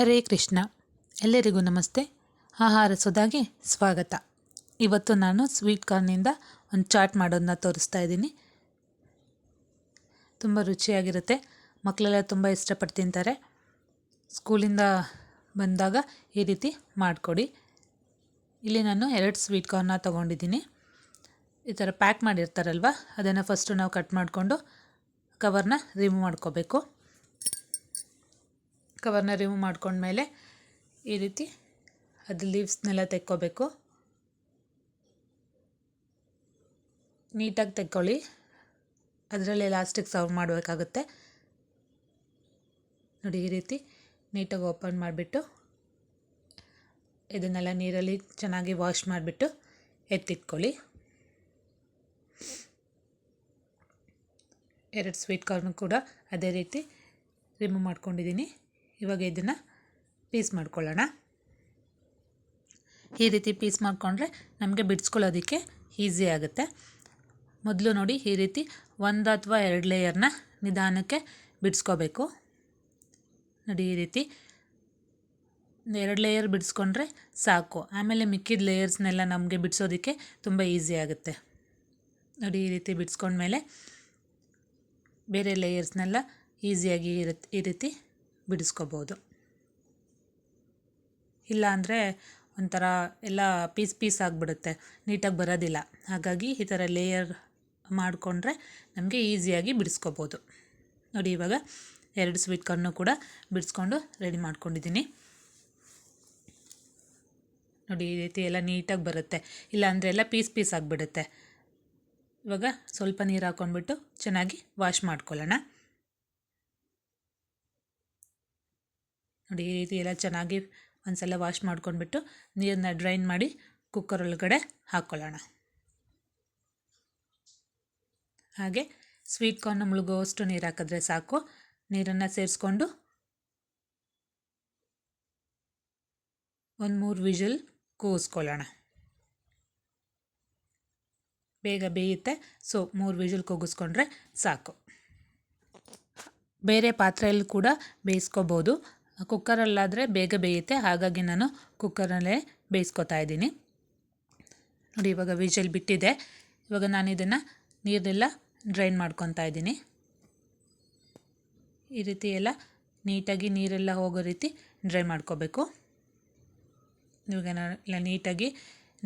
ಹರೇ ಕೃಷ್ಣ. ಎಲ್ಲರಿಗೂ ನಮಸ್ತೆ. ಆಹಾರ ಸುಧಾಗೆ ಸ್ವಾಗತ. ಇವತ್ತು ನಾನು ಸ್ವೀಟ್ ಕಾರ್ನಿಂದ ಒಂದು ಚಾಟ್ ಮಾಡೋದನ್ನ ತೋರಿಸ್ತಾ ಇದ್ದೀನಿ. ತುಂಬ ರುಚಿಯಾಗಿರುತ್ತೆ. ಮಕ್ಕಳೆಲ್ಲ ತುಂಬ ಇಷ್ಟಪಟ್ಟು ತಿಂತಾರೆ. ಸ್ಕೂಲಿಂದ ಬಂದಾಗ ಈ ರೀತಿ ಮಾಡಿಕೊಡಿ. ಇಲ್ಲಿ ನಾನು ಎರಡು ಸ್ವೀಟ್ ಕಾರ್ನ ತೊಗೊಂಡಿದ್ದೀನಿ. ಈ ಥರ ಪ್ಯಾಕ್ ಮಾಡಿರ್ತಾರಲ್ವ, ಅದನ್ನು ಫಸ್ಟು ನಾವು ಕಟ್ ಮಾಡಿಕೊಂಡು ಕವರ್ನ ರಿಮೂವ್ ಮಾಡ್ಕೋಬೇಕು. ಕವರ್ನ ರಿಮೂವ್ ಮಾಡ್ಕೊಂಡ್ಮೇಲೆ ಈ ರೀತಿ ಅದು ಲೀವ್ಸ್ನೆಲ್ಲ ತೆಕ್ಕೋಬೇಕು. ನೀಟಾಗಿ ತೆಕ್ಕೊಳ್ಳಿ. ಅದರಲ್ಲಿ ಲಾಸ್ಟಿಗೆ ಸರ್ವ್ ಮಾಡಬೇಕಾಗುತ್ತೆ. ನೋಡಿ ಈ ರೀತಿ ನೀಟಾಗಿ ಓಪನ್ ಮಾಡಿಬಿಟ್ಟು ಇದನ್ನೆಲ್ಲ ನೀರಲ್ಲಿ ಚೆನ್ನಾಗಿ ವಾಶ್ ಮಾಡಿಬಿಟ್ಟು ಎತ್ತಿಟ್ಕೊಳ್ಳಿ. ಎರಡು ಸ್ವೀಟ್ ಕಾರ್ನು ಕೂಡ ಅದೇ ರೀತಿ ರಿಮೂವ್ ಮಾಡ್ಕೊಂಡಿದ್ದೀನಿ. ಇವಾಗ ಇದನ್ನು ಪೀಸ್ ಮಾಡ್ಕೊಳ್ಳೋಣ. ಈ ರೀತಿ ಪೀಸ್ ಮಾಡಿಕೊಂಡ್ರೆ ನಮಗೆ ಬಿಡಿಸ್ಕೊಳ್ಳೋದಕ್ಕೆ ಈಸಿ ಆಗುತ್ತೆ. ಮೊದಲು ನೋಡಿ ಈ ರೀತಿ ಒಂದು ಅಥವಾ ಎರಡು ಲೇಯರ್ನ ನಿಧಾನಕ್ಕೆ ಬಿಡಿಸ್ಕೋಬೇಕು. ನೋಡಿ ಈ ರೀತಿ ಎರಡು ಲೇಯರ್ ಬಿಡಿಸ್ಕೊಂಡ್ರೆ ಸಾಕು. ಆಮೇಲೆ ಮಿಕ್ಕಿದ ಲೇಯರ್ಸ್ನೆಲ್ಲ ನಮಗೆ ಬಿಡಿಸೋದಕ್ಕೆ ತುಂಬ ಈಸಿ ಆಗುತ್ತೆ. ನೋಡಿ ಈ ರೀತಿ ಬಿಡಿಸ್ಕೊಂಡ್ಮೇಲೆ ಬೇರೆ ಲೇಯರ್ಸ್ನೆಲ್ಲ ಈಸಿಯಾಗಿ ಇರುತ್ತೆ ಈ ರೀತಿ ಬಿಡಿಸ್ಕೋಬೋದು. ಇಲ್ಲ ಅಂದರೆ ಒಂಥರ ಎಲ್ಲ ಪೀಸ್ ಪೀಸ್ ಆಗಿಬಿಡುತ್ತೆ, ನೀಟಾಗಿ ಬರೋದಿಲ್ಲ. ಹಾಗಾಗಿ ಈ ಥರ ಲೇಯರ್ ಮಾಡಿಕೊಂಡ್ರೆ ನಮಗೆ ಈಸಿಯಾಗಿ ಬಿಡಿಸ್ಕೋಬೋದು. ನೋಡಿ ಇವಾಗ ಎರಡು ಸ್ವೀಟ್ ಕಾರ್ನು ಕೂಡ ಬಿಡಿಸ್ಕೊಂಡು ರೆಡಿ ಮಾಡ್ಕೊಂಡಿದ್ದೀನಿ. ನೋಡಿ ಈ ರೀತಿ ಎಲ್ಲ ನೀಟಾಗಿ ಬರುತ್ತೆ. ಇಲ್ಲಾಂದರೆ ಎಲ್ಲ ಪೀಸ್ ಪೀಸ್ ಆಗಿಬಿಡುತ್ತೆ. ಇವಾಗ ಸ್ವಲ್ಪ ನೀರು ಹಾಕ್ಕೊಂಡ್ಬಿಟ್ಟು ಚೆನ್ನಾಗಿ ವಾಶ್ ಮಾಡ್ಕೊಳ್ಳೋಣ. ನೋಡಿ ಈ ರೀತಿ ಎಲ್ಲ ಚೆನ್ನಾಗಿ ಒಂದ್ಸಲ ವಾಶ್ ಮಾಡ್ಕೊಂಡ್ಬಿಟ್ಟು ನೀರನ್ನ ಡ್ರೈನ್ ಮಾಡಿ ಕುಕ್ಕರ್ ಒಳಗಡೆ ಹಾಕ್ಕೊಳ್ಳೋಣ ಹಾಗೆ ಸ್ವೀಟ್ ಕಾರ್ನ್ ಮುಳುಗುವಷ್ಟು ನೀರು ಹಾಕಿದ್ರೆ ಸಾಕು. ನೀರನ್ನು ಸೇರಿಸ್ಕೊಂಡು ಒಂದು ಮೂರು ವಿಜಲ್ ಕೂಗಿಸ್ಕೊಳ್ಳೋಣ. ಬೇಗ ಬೇಯುತ್ತೆ ಸೊ ಮೂರು ವಿಜಲ್ ಕೂಗಿಸ್ಕೊಂಡ್ರೆ ಸಾಕು. ಬೇರೆ ಪಾತ್ರೆಯಲ್ಲಿ ಕೂಡ ಬೇಯಿಸ್ಕೋಬೋದು. ಕುಕ್ಕರಲ್ಲಾದರೆ ಬೇಗ ಬೇಯುತ್ತೆ. ಹಾಗಾಗಿ ನಾನು ಕುಕ್ಕರಲ್ಲೇ ಬೇಯಿಸ್ಕೊತಾ ಇದ್ದೀನಿ. ನೋಡಿ, ಇವಾಗ ವಿಜಲ್ ಬಿಟ್ಟಿದೆ. ಇವಾಗ ನಾನು ಇದನ್ನು ನೀರೆಲ್ಲ ಡ್ರೈನ್ ಮಾಡ್ಕೊತಾ ಇದ್ದೀನಿ. ಈ ರೀತಿ ಎಲ್ಲ ನೀಟಾಗಿ ನೀರೆಲ್ಲ ಹೋಗೋ ರೀತಿ ಡ್ರೈ ಮಾಡ್ಕೋಬೇಕು. ಇವಾಗ ಎಲ್ಲ ನೀಟಾಗಿ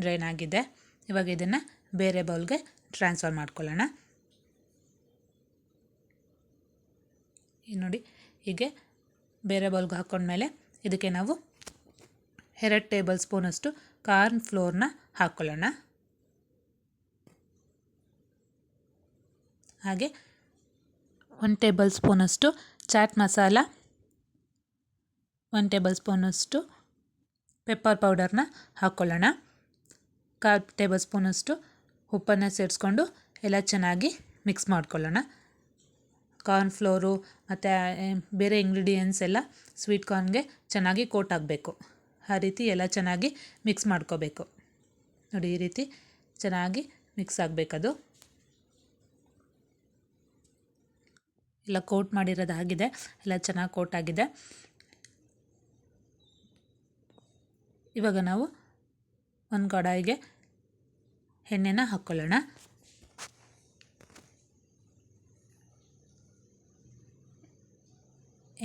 ಡ್ರೈನ್ ಆಗಿದೆ. ಇವಾಗ ಇದನ್ನು ಬೇರೆ ಬೌಲ್ಗೆ ಟ್ರಾನ್ಸ್ಫರ್ ಮಾಡ್ಕೊಳ್ಳೋಣ. ನೋಡಿ, ಹೀಗೆ ಬೇರೆ ಬೌಲ್ಗೆ ಹಾಕ್ಕೊಂಡ್ಮೇಲೆ ಇದಕ್ಕೆ ನಾವು ಎರಡು ಟೇಬಲ್ ಸ್ಪೂನಷ್ಟು ಕಾರ್ನ್ ಫ್ಲೋರ್ನ ಹಾಕ್ಕೊಳ್ಳೋಣ. ಹಾಗೆ ಒನ್ ಟೇಬಲ್ ಸ್ಪೂನಷ್ಟು ಚಾಟ್ ಮಸಾಲ ಒನ್ ಟೇಬಲ್ ಸ್ಪೂನಷ್ಟು ಪೆಪ್ಪರ್ ಪೌಡರ್ನ ಹಾಕ್ಕೊಳ್ಳೋಣ. ಕಾಲು ಟೇಬಲ್ ಸ್ಪೂನಷ್ಟು ಉಪ್ಪನ್ನು ಸೇರಿಸ್ಕೊಂಡು ಎಲ್ಲ ಚೆನ್ನಾಗಿ ಮಿಕ್ಸ್ ಮಾಡ್ಕೊಳ್ಳೋಣ. ಕಾರ್ನ್ ಫ್ಲೋರು ಮತ್ತು ಬೇರೆ ಇಂಗ್ರೀಡಿಯೆಂಟ್ಸ್ ಎಲ್ಲ ಸ್ವೀಟ್ ಕಾರ್ನ್ಗೆ ಚೆನ್ನಾಗಿ ಕೋಟ್ ಆಗಬೇಕು. ಆ ರೀತಿ ಎಲ್ಲ ಚೆನ್ನಾಗಿ ಮಿಕ್ಸ್ ಮಾಡ್ಕೋಬೇಕು. ನೋಡಿ, ಈ ರೀತಿ ಚೆನ್ನಾಗಿ ಮಿಕ್ಸ್ ಆಗಬೇಕದು. ಎಲ್ಲ ಕೋಟ್ ಮಾಡಿರೋದಾಗಿದೆ ಎಲ್ಲ ಚೆನ್ನಾಗಿ ಕೋಟ್ ಆಗಿದೆ. ಇವಾಗ ನಾವು ಒಂದು ಕಡಾಯಿಗೆ ಎಣ್ಣೆನ ಹಾಕ್ಕೊಳ್ಳೋಣ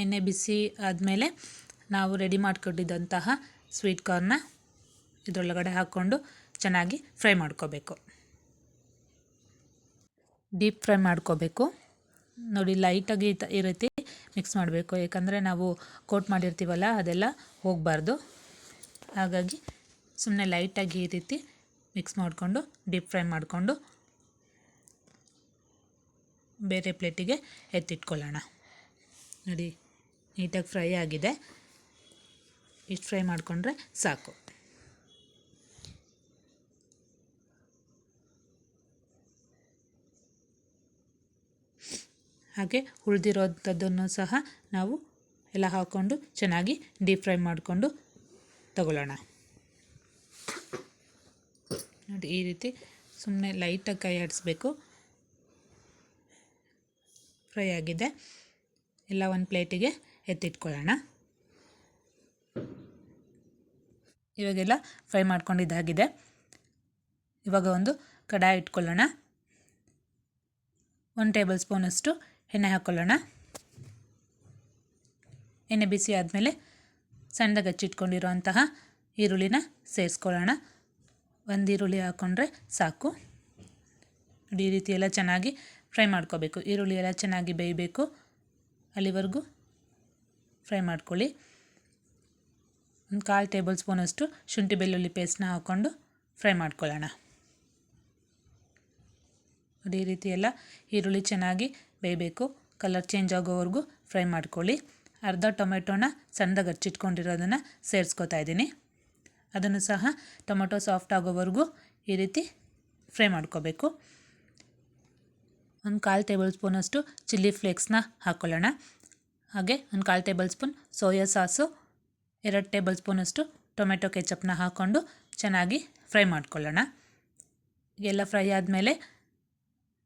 ಎಣ್ಣೆ ಬಿಸಿ ಆದಮೇಲೆ ನಾವು ರೆಡಿ ಮಾಡಿಕೊಂಡಿದ್ದಂತಹ ಸ್ವೀಟ್ ಕಾರ್ನ ಇದರೊಳಗಡೆ ಹಾಕ್ಕೊಂಡು ಚೆನ್ನಾಗಿ ಫ್ರೈ ಮಾಡ್ಕೋಬೇಕು. ಡೀಪ್ ಫ್ರೈ ಮಾಡ್ಕೋಬೇಕು. ನೋಡಿ ಲೈಟಾಗಿ ಈ ರೀತಿ ಮಿಕ್ಸ್ ಮಾಡಬೇಕು. ಯಾಕಂದರೆ ನಾವು ಕೋಟ್ ಮಾಡಿರ್ತೀವಲ್ಲ, ಅದೆಲ್ಲ ಹೋಗಬಾರ್ದು. ಹಾಗಾಗಿ ಸುಮ್ಮನೆ ಲೈಟಾಗಿ ಈ ರೀತಿ ಮಿಕ್ಸ್ ಮಾಡಿಕೊಂಡು ಡೀಪ್ ಫ್ರೈ ಮಾಡಿಕೊಂಡು ಬೇರೆ ಪ್ಲೇಟಿಗೆ ಎತ್ತಿಟ್ಕೊಳ್ಳೋಣ. ನೋಡಿ ನೀಟಾಗಿ ಫ್ರೈ ಆಗಿದೆ. ಇಷ್ಟು ಫ್ರೈ ಮಾಡಿಕೊಂಡ್ರೆ ಸಾಕು. ಹಾಗೆ ಉಳಿದಿರೋಂಥದ್ದನ್ನು ಸಹ ನಾವು ಎಲ್ಲ ಹಾಕ್ಕೊಂಡು ಚೆನ್ನಾಗಿ ಡೀಪ್ ಫ್ರೈ ಮಾಡಿಕೊಂಡು ತಗೊಳ್ಳೋಣ. ನೋಡಿ, ಈ ರೀತಿ ಸುಮ್ಮನೆ ಲೈಟಾಗಿ ಕೈ ಆಡಿಸ್ಬೇಕು. ಫ್ರೈ ಆಗಿದೆ. ಎಲ್ಲ ಒಂದು ಪ್ಲೇಟಿಗೆ ಎತ್ತಿಟ್ಕೊಳ್ಳೋಣ. ಇವಾಗೆಲ್ಲ ಫ್ರೈ ಮಾಡ್ಕೊಂಡಿದ್ದಾಗಿದೆ. ಇವಾಗ ಒಂದು ಕಡಾಯಿ ಇಟ್ಕೊಳ್ಳೋಣ. ಒಂದು ಟೇಬಲ್ ಸ್ಪೂನಷ್ಟು ಎಣ್ಣೆ ಹಾಕ್ಕೊಳ್ಳೋಣ ಎಣ್ಣೆ ಬಿಸಿ ಆದಮೇಲೆ ಸಣ್ಣದಾಗಿ ಹಚ್ಚಿಟ್ಕೊಂಡಿರೋಂತಹ ಈರುಳ್ಳಿನ ಸೇರಿಸ್ಕೊಳ್ಳೋಣ. ಒಂದು ಈರುಳ್ಳಿ ಹಾಕ್ಕೊಂಡ್ರೆ ಸಾಕು. ಈ ರೀತಿ ಎಲ್ಲ ಚೆನ್ನಾಗಿ ಫ್ರೈ ಮಾಡ್ಕೋಬೇಕು. ಈರುಳ್ಳಿ ಎಲ್ಲ ಚೆನ್ನಾಗಿ ಬೇಯಬೇಕು ಅಲ್ಲಿವರೆಗೂ. ಫ್ರೈ ಮಾಡ್ಕೊಳ್ಳಿ. ಒಂದು ಕಾಲು ಟೇಬಲ್ ಸ್ಪೂನಷ್ಟು ಶುಂಠಿ ಬೆಳ್ಳುಳ್ಳಿ ಪೇಸ್ಟ್ನ ಹಾಕ್ಕೊಂಡು ಫ್ರೈ ಮಾಡ್ಕೊಳ್ಳೋಣ. ಅದೇ ರೀತಿ ಎಲ್ಲ ಈರುಳ್ಳಿ ಚೆನ್ನಾಗಿ ಬೇಯಬೇಕು. ಕಲರ್ ಚೇಂಜ್ ಆಗೋವರೆಗೂ ಫ್ರೈ ಮಾಡ್ಕೊಳ್ಳಿ. ಅರ್ಧ ಟೊಮೆಟೊನ ಸಣ್ಣದಾಗಿ ಹಚ್ಚಿಟ್ಕೊಂಡಿರೋದನ್ನು ಸೇರಿಸ್ಕೊತಾ ಇದ್ದೀನಿ. ಅದನ್ನು ಸಹ ಟೊಮೆಟೊ ಸಾಫ್ಟ್ ಆಗೋವರೆಗೂ ಈ ರೀತಿ ಫ್ರೈ ಮಾಡ್ಕೋಬೇಕು. ಒಂದು ಕಾಲು ಟೇಬಲ್ ಸ್ಪೂನಷ್ಟು ಚಿಲ್ಲಿ ಫ್ಲೇಕ್ಸ್ನ ಹಾಕ್ಕೊಳ್ಳೋಣ. ಹಾಗೆ ಒಂದು ಕಾಲು ಟೇಬಲ್ ಸ್ಪೂನ್ ಸೋಯಾ ಸಾಸು, ಎರಡು ಟೇಬಲ್ ಸ್ಪೂನಷ್ಟು ಟೊಮೆಟೊ ಕೆಚಪ್ನ ಹಾಕ್ಕೊಂಡು ಚೆನ್ನಾಗಿ ಫ್ರೈ ಮಾಡ್ಕೊಳ್ಳೋಣ. ಎಲ್ಲ ಫ್ರೈ ಆದಮೇಲೆ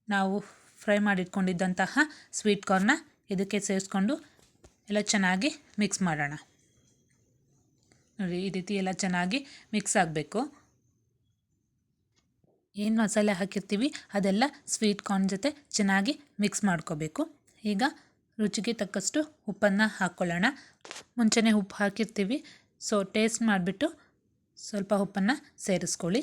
ನಾವು ಫ್ರೈ ಮಾಡಿಟ್ಕೊಂಡಿದ್ದಂತಹ ಸ್ವೀಟ್ ಕಾರ್ನ ಇದಕ್ಕೆ ಸೇರಿಸ್ಕೊಂಡು ಎಲ್ಲ ಚೆನ್ನಾಗಿ ಮಿಕ್ಸ್ ಮಾಡೋಣ. ನೋಡಿ, ಈ ರೀತಿ ಎಲ್ಲ ಚೆನ್ನಾಗಿ ಮಿಕ್ಸ್ ಆಗಬೇಕು. ಏನು ಮಸಾಲೆ ಹಾಕಿರ್ತೀವಿ ಅದೆಲ್ಲ ಸ್ವೀಟ್ ಕಾರ್ನ್ ಜೊತೆ ಚೆನ್ನಾಗಿ ಮಿಕ್ಸ್ ಮಾಡ್ಕೋಬೇಕು. ಈಗ ರುಚಿಗೆ ತಕ್ಕಷ್ಟು ಉಪ್ಪನ್ನು ಹಾಕ್ಕೊಳ್ಳೋಣ ಮುಂಚೆನೇ ಉಪ್ಪು ಹಾಕಿರ್ತೀವಿ. ಸೊ ಟೇಸ್ಟ್ ಮಾಡಿಬಿಟ್ಟು ಸ್ವಲ್ಪ ಉಪ್ಪನ್ನು ಸೇರಿಸ್ಕೊಳ್ಳಿ.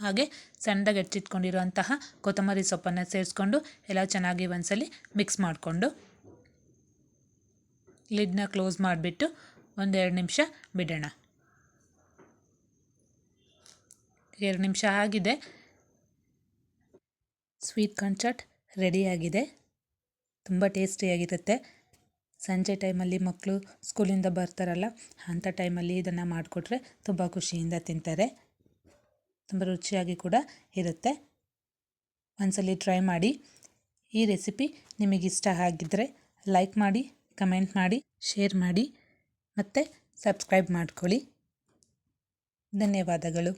ಹಾಗೆ ಸಣ್ಣದಾಗಿ ಹೆಚ್ಚಿಟ್ಕೊಂಡಿರುವಂತಹ ಕೊತ್ತಂಬರಿ ಸೊಪ್ಪನ್ನು ಸೇರಿಸ್ಕೊಂಡು ಎಲ್ಲ ಚೆನ್ನಾಗಿ ಒಂದ್ಸಲಿ ಮಿಕ್ಸ್ ಮಾಡಿಕೊಂಡು ಲಿಡ್ನ ಕ್ಲೋಸ್ ಮಾಡಿಬಿಟ್ಟು ಒಂದೆರಡು ನಿಮಿಷ ಬಿಡೋಣ. ಎರಡು ನಿಮಿಷ ಆಗಿದೆ. ಸ್ವೀಟ್ ಕಾರ್ನ್ ಚಾಟ್ ರೆಡಿಯಾಗಿದೆ ತುಂಬ ಟೇಸ್ಟಿಯಾಗಿರುತ್ತೆ ಸಂಜೆ ಟೈಮಲ್ಲಿ ಮಕ್ಕಳು ಸ್ಕೂಲಿಂದ ಬರ್ತಾರಲ್ಲ, ಅಂಥ ಟೈಮಲ್ಲಿ ಇದನ್ನು ಮಾಡಿಕೊಟ್ರೆ ತುಂಬ ಖುಷಿಯಿಂದ ತಿಂತಾರೆ. ತುಂಬ ರುಚಿಯಾಗಿ ಕೂಡ ಇರುತ್ತೆ. ಒಂದ್ಸಲಿ ಟ್ರೈ ಮಾಡಿ. ಈ ರೆಸಿಪಿ ನಿಮಗಿಷ್ಟ ಆಗಿದ್ದರೆ ಲೈಕ್ ಮಾಡಿ, ಕಮೆಂಟ್ ಮಾಡಿ, ಶೇರ್ ಮಾಡಿ, ಮತ್ತು ಸಬ್ಸ್ಕ್ರೈಬ್ ಮಾಡ್ಕೊಳ್ಳಿ. ಧನ್ಯವಾದಗಳು.